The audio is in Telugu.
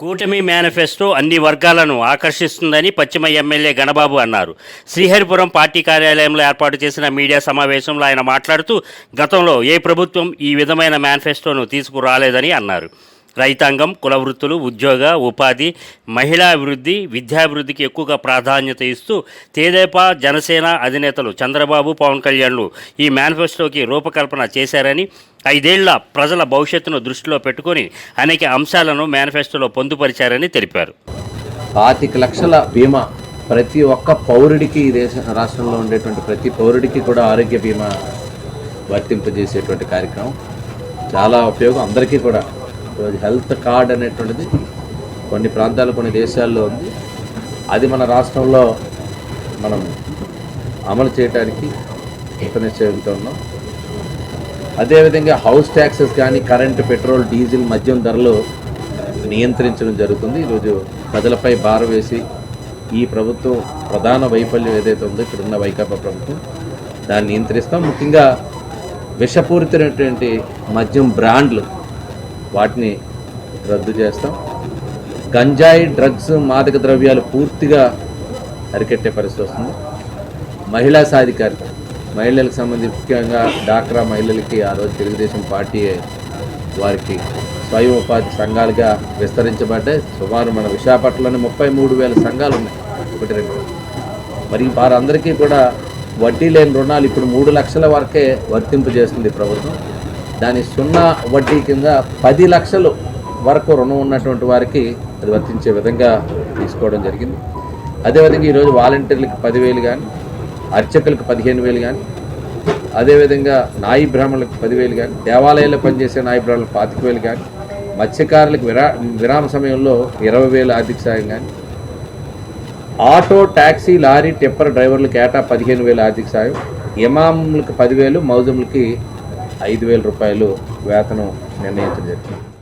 కూటమి మేనిఫెస్టో అన్ని వర్గాలను ఆకర్షిస్తుందని పశ్చిమ ఎమ్మెల్యే గణబాబు అన్నారు. శ్రీహరిపురం పార్టీ కార్యాలయంలో ఏర్పాటు చేసిన మీడియా సమావేశంలో ఆయన మాట్లాడుతూ గతంలో ఏ ప్రభుత్వం ఈ విధమైన మేనిఫెస్టోను తీసుకురాలేదని అన్నారు. రైతాంగం కుల వృత్తులు ఉద్యోగ ఉపాధి మహిళా అభివృద్ధి విద్యాభివృద్ధికి ఎక్కువగా ప్రాధాన్యత ఇస్తూ తేదేపా జనసేన అధినేతలు చంద్రబాబు పవన్ కళ్యాణ్లు ఈ మేనిఫెస్టోకి రూపకల్పన చేశారని ఐదేళ్ళ ప్రజల భవిష్యత్తును దృష్టిలో పెట్టుకొని అనేక అంశాలను మేనిఫెస్టోలో పొందుపరిచారని తెలిపారు. పాతిక లక్షల బీమా ప్రతి ఒక్క పౌరుడికి ఈ దేశ రాష్ట్రంలో ఉండేటువంటి ప్రతి పౌరుడికి కూడా ఆరోగ్య బీమా వర్తింపజేసేటువంటి కార్యక్రమం. చాలా ఉపయోగం అందరికీ కూడా. ఈరోజు హెల్త్ కార్డ్ అనేటువంటిది కొన్ని ప్రాంతాలు కొన్ని దేశాల్లో ఉంది. అది మన రాష్ట్రంలో మనం అమలు చేయడానికి ఉపనిశ్చయిస్తున్నాం అదేవిధంగా హౌస్ ట్యాక్సెస్ కానీ కరెంటు పెట్రోల్ డీజిల్ మద్యం ధరలు నియంత్రించడం జరుగుతుంది. ఈరోజు ప్రజలపై భారం వేసి ఈ ప్రభుత్వం ప్రధాన వైఫల్యం ఏదైతే ఉందో ఇక్కడున్న వైకాపా ప్రభుత్వం దాన్ని నియంత్రిస్తాం. ముఖ్యంగా విషపూరితమైనటువంటి మద్యం బ్రాండ్లు వాటిని రద్దు చేస్తాం. గంజాయి డ్రగ్స్ మాదక ద్రవ్యాలు పూర్తిగా అరికట్టే పరిస్థితి వస్తుంది. మహిళా సాధికారిత మహిళలకు సంబంధించి ముఖ్యంగా డాక్రా మహిళలకి ఆ రోజు తెలుగుదేశం పార్టీ వారికి స్వయం ఉపాధి సంఘాలుగా విస్తరించబడ్డాయి. సుమారు మన విశాఖపట్నంలోని ముప్పై మూడు వేల సంఘాలు ఉన్నాయి. ఒకటి రెండు. మరి వారందరికీ కూడా వడ్డీ లేని రుణాలు ఇప్పుడు మూడు లక్షల వరకే వర్తింపజేస్తుంది ప్రభుత్వం. దాని సున్నా వడ్డీ కింద పది లక్షలు వరకు రుణం ఉన్నటువంటి వారికి అది వర్తించే విధంగా తీసుకోవడం జరిగింది. అదేవిధంగా ఈరోజు వాలంటీర్లకు పదివేలు కానీ అర్చకులకు పదిహేను వేలు కానీ అదేవిధంగా నాయి బ్రాహ్మణులకు పదివేలు కానీ దేవాలయాల్లో పనిచేసే నాయి బ్రాహ్మణులకు పాతిక వేలు కానీ మత్స్యకారులకు విరా విరామ సమయంలో ఇరవై వేలు ఆర్థిక సాయం కానీ ఆటో ట్యాక్సీ లారీ టిప్పర్ డ్రైవర్లకు ఏటా పదిహేను వేలు ఆర్థిక సాయం ఇమాములకు పదివేలు మౌజములకి ఐదు వేల రూపాయలు వేతనం నిర్ణయించడం జరిగింది.